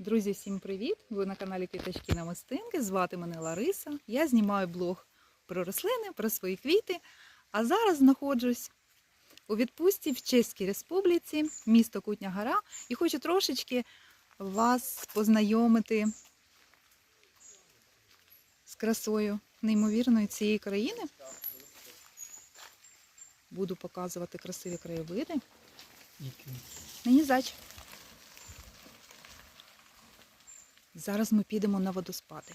Друзі, всім привіт! Ви на каналі Квіточки Намистинки. Звати мене Лариса. Я знімаю блог про рослини, про свої квіти. А зараз знаходжусь у відпустці в Чеській Республіці, місто Кутня Гора, і хочу трошечки вас познайомити з красою неймовірної цієї країни. Буду показувати красиві краєвиди. Мені зач. Зараз ми підемо на водоспади.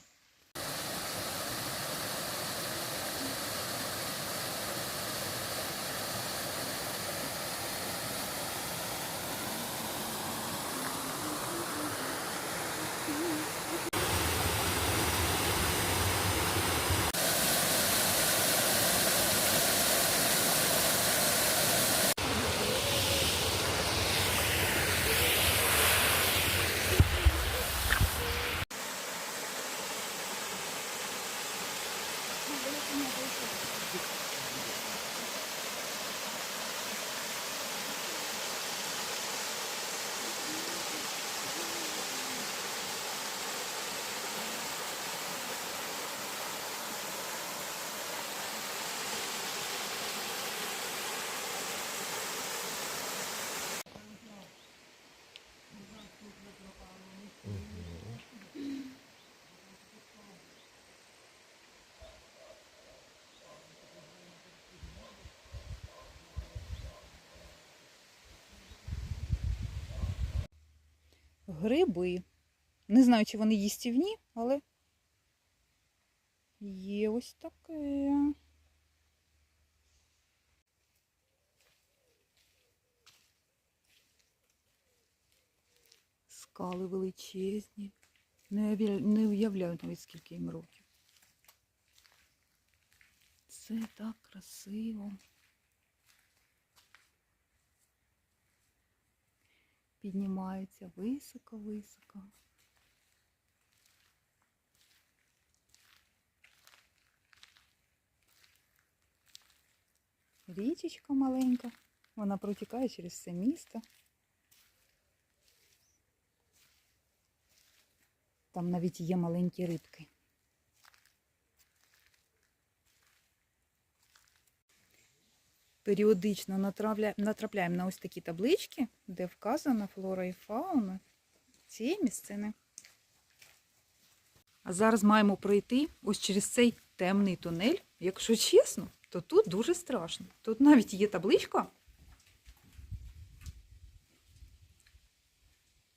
Дякую. Гриби. Не знаю, чи вони їстівні, але є ось таке. Скали величезні. Не уявляю навіть скільки їм років. Це так красиво. Піднімаються високо-високо. Річечка маленька, вона протікає через все місто. Там навіть є маленькі рибки. Періодично натрапляємо на ось такі таблички, де вказана флора і фауна цієї місцини. А зараз маємо пройти ось через цей темний тунель. Якщо чесно, то тут дуже страшно. Тут навіть є табличка,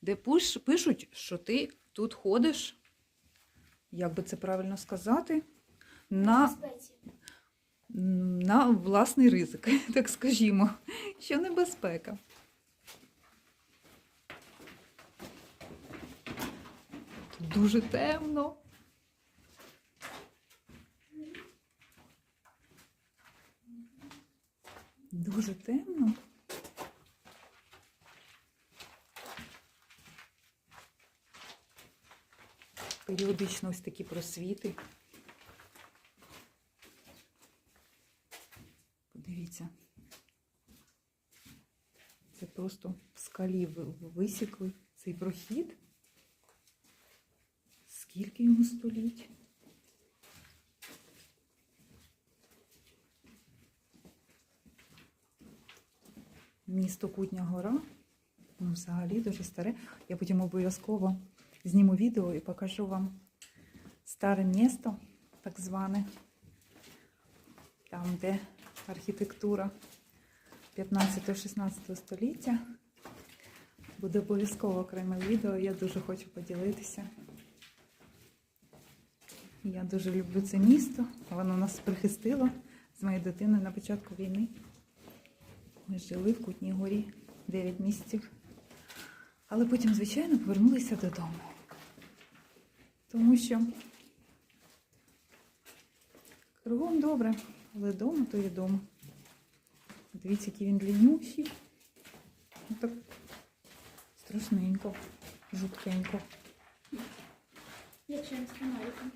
де пишуть, що ти тут ходиш, як би це правильно сказати, на. На власний ризик, так скажімо, що небезпека. Тут дуже темно. Дуже темно. Періодично ось такі просвіти. Це просто в скалі висікли цей прохід. Скільки йому століть? Місто Кутня Гора. Ну, взагалі дуже старе. Я потім обов'язково зніму відео і покажу вам старе місто, так зване, там, де архітектура 15-16 століття. Буде обов'язково окреме відео, я дуже хочу поділитися. Я дуже люблю це місто. Воно нас прихистило з моєю дитиною на початку війни. Ми жили в Кутній горі 9 місяців. Але потім, звичайно, повернулися додому. Тому що кругом добре, але вдома то і вдома. Дивіться, який він длиннющий. Ось Так страшненько, жуткенько. Я не з фонариком.